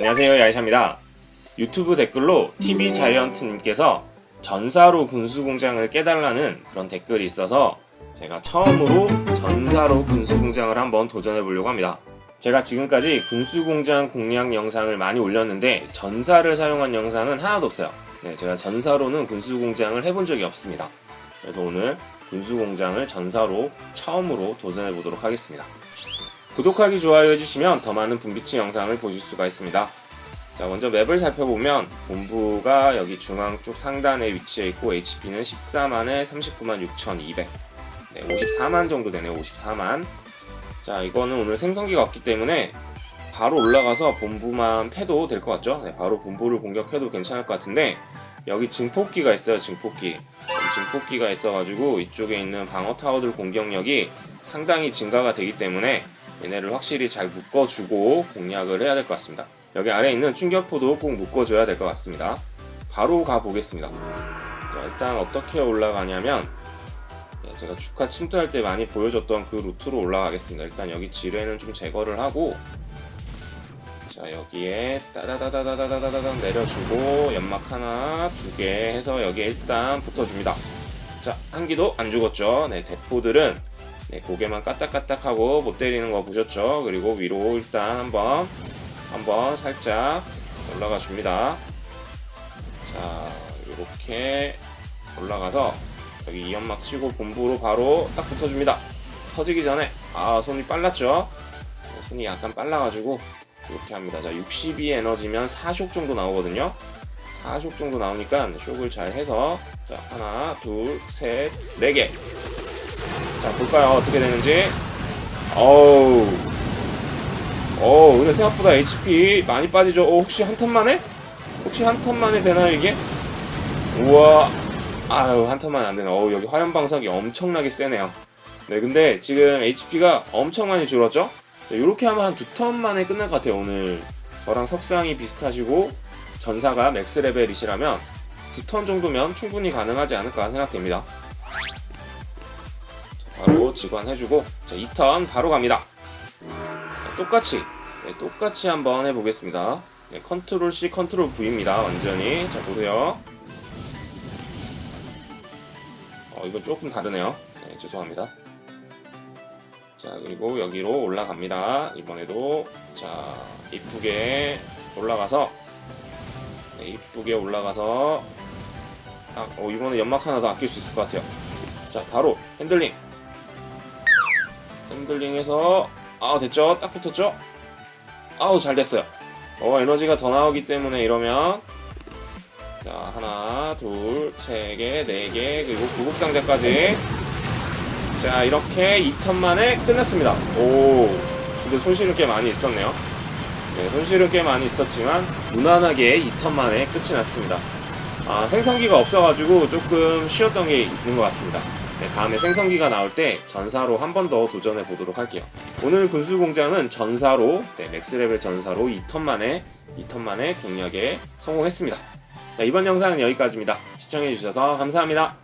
안녕하세요 야이샤입니다. 유튜브 댓글로 TV 자이언트님께서 전사로 군수공장을 깨달라는 그런 댓글이 있어서 제가 처음으로 전사로 군수공장을 한번 도전해 보려고 합니다. 제가 지금까지 군수공장 공략 영상을 많이 올렸는데 전사를 사용한 영상은 하나도 없어요. 네, 제가 전사로는 군수공장을 해본 적이 없습니다. 그래서 오늘 군수공장을 전사로 처음으로 도전해 보도록 하겠습니다. 구독하기, 좋아요 해주시면 더 많은 분비치 영상을 보실 수가 있습니다. 자, 먼저 맵을 살펴보면 본부가 여기 중앙 쪽 상단에 위치해 있고 HP는 14만에 39만 6,200. 네, 54만 정도 되네요. 54만. 자, 이거는 오늘 생성기가 없기 때문에 바로 올라가서 본부만 패도 될 것 같죠? 네, 바로 본부를 공격해도 괜찮을 것 같은데 여기 증폭기가 있어요. 증폭기. 증폭기가 있어가지고 이쪽에 있는 방어 타워들 공격력이 상당히 증가가 되기 때문에 얘네를 확실히 잘 묶어주고 공략을 해야 될 것 같습니다. 여기 아래에 있는 충격포도 꼭 묶어줘야 될 것 같습니다. 바로 가보겠습니다. 자, 일단 어떻게 올라가냐면 예, 제가 주카 침투할 때 많이 보여줬던 그 루트로 올라가겠습니다. 일단 여기 지뢰는 좀 제거를 하고 자 여기에 따다다다다다다다 내려주고 연막 하나 두 개 해서 여기에 일단 붙어줍니다. 자 한기도 안 죽었죠. 네 대포들은 네, 고개만 까딱까딱하고 못 때리는 거 보셨죠? 그리고 위로 일단 한번 한번 살짝 올라가 줍니다. 자 이렇게 올라가서 여기 이 연막 치고 본부로 바로 딱 붙어줍니다. 터지기 전에 아 손이 빨랐죠? 네, 손이 약간 빨라가지고 이렇게 합니다. 자 62 에너지면 4숍 정도 나오거든요. 4숍 정도 나오니까 숍을 잘 해서 자 하나 둘 셋 네 개. 자 볼까요 어떻게 되는지. 어우. 어 근데 생각보다 HP 많이 빠지죠. 어, 혹시 한 턴만에? 혹시 한 턴만에 되나요 이게? 우와. 아유 한 턴만 안 되네. 어우 여기 화염 방석이 엄청나게 세네요. 네 근데 지금 HP가 엄청 많이 줄었죠? 이렇게 하면 한 두 턴 만에 끝날 것 같아요 오늘. 저랑 석상이 비슷하시고 전사가 맥스 레벨이시라면 두 턴 정도면 충분히 가능하지 않을까 생각됩니다. 직관해주고 자 2턴 바로 갑니다. 자, 똑같이 네, 똑같이 한번 해보겠습니다. 네, 컨트롤 C, 컨트롤 V입니다. 완전히 자 보세요. 어 이건 조금 다르네요. 네, 죄송합니다. 자 그리고 여기로 올라갑니다. 이번에도 자 이쁘게 올라가서 네, 이쁘게 올라가서 아, 어 이번에 연막 하나 더 아낄 수 있을 것 같아요. 자 바로 핸들링 핸들링해서 아 됐죠? 딱 붙었죠? 아우 잘 됐어요. 어 에너지가 더 나오기 때문에 이러면 자 하나 둘 세 개 네 개 그리고 구급 상자까지 자 이렇게 2턴 만에 끝냈습니다. 오 근데 손실은 꽤 많이 있었네요. 네 손실은 꽤 많이 있었지만 무난하게 2턴 만에 끝이 났습니다. 아 생성기가 없어가지고 조금 쉬었던 게 있는 것 같습니다. 네, 다음에 생성기가 나올 때 전사로 한 번 더 도전해 보도록 할게요. 오늘 군수공장은 전사로 네, 맥스레벨 전사로 2턴 만에 2턴 만에 공략에 성공했습니다. 자, 이번 영상은 여기까지입니다. 시청해주셔서 감사합니다.